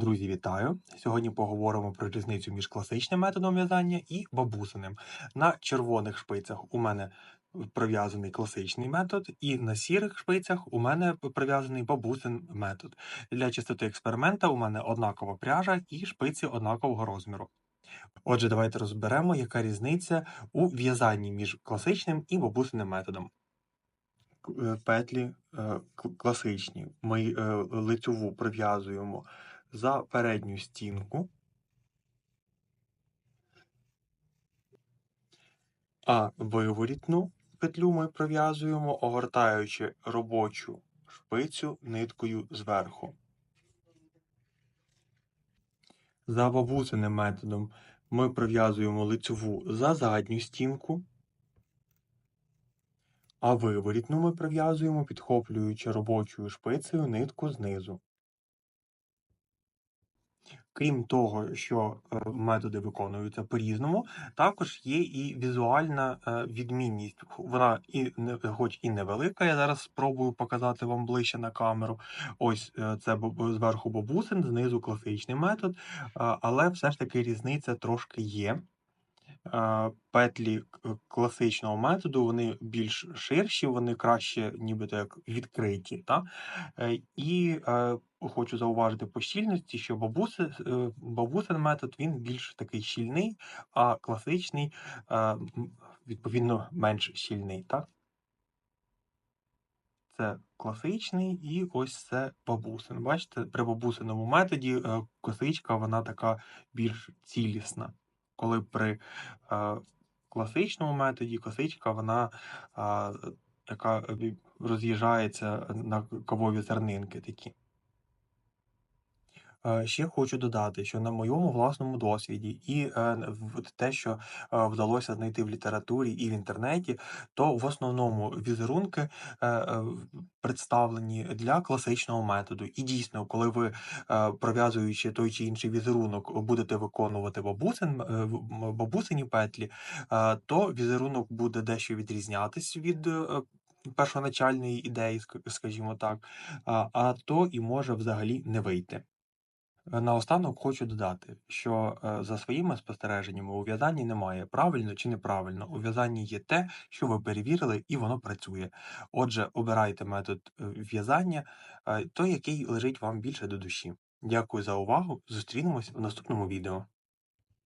Друзі, вітаю! Сьогодні поговоримо про різницю між класичним методом в'язання і бабусиним. На червоних шпицях у мене прив'язаний класичний метод, і на сірих шпицях у мене прив'язаний бабусин метод. Для чистоти експеримента у мене однакова пряжа і шпиці однакового розміру. Отже, давайте розберемо, яка різниця у в'язанні між класичним і бабусиним методом. Е, Петлі е, класичні. Ми е, лицьову прив'язуємо за передню стінку, а виворітну петлю ми прив'язуємо, огортаючи робочу шпицю ниткою зверху. За бабусиним методом ми прив'язуємо лицьову за задню стінку, а виворітну ми прив'язуємо, підхоплюючи робочою шпицею нитку знизу. Крім того, що е, методи виконуються по-різному, також є і візуальна е, відмінність. Вона і не хоч і невелика. Я зараз спробую показати вам ближче на камеру. Ось е, це зверху бабусин, знизу класичний метод, але все ж таки різниця трошки є. Петлі класичного методу вони більш ширші, вони краще, нібито як відкриті. Та? Е, І е, хочу зауважити по щільності, що бабуси, е, бабусин метод він більш такий щільний, а класичний відповідно менш щільний. Так? Це класичний і ось це бабусин. Бачите, при бабусиному методі косичка вона така більш цілісна. Коли при е, класичному методі косичка вона а, така е, роз'їжджається на кавові зернинки такі. Е, Ще хочу додати, що на моєму власному досвіді і е, те, що е, вдалося знайти в літературі і в інтернеті, то в основному візерунки представлені для класичного методу. І дійсно, коли ви пров'язуючи той чи інший візерунок, будете виконувати бабусин, бабусині петлі, то візерунок буде дещо відрізнятись від. Першоначальної ідеї, скажімо так, а то і може взагалі не вийти. Наостанок хочу додати, що е, за своїми спостереженнями у в'язанні немає правильно чи неправильно. У в'язанні є те, що ви перевірили, і воно працює. Отже, обирайте метод е, в'язання, е, той, який лежить вам більше до душі. Дякую за увагу. Зустрінемось в наступному відео.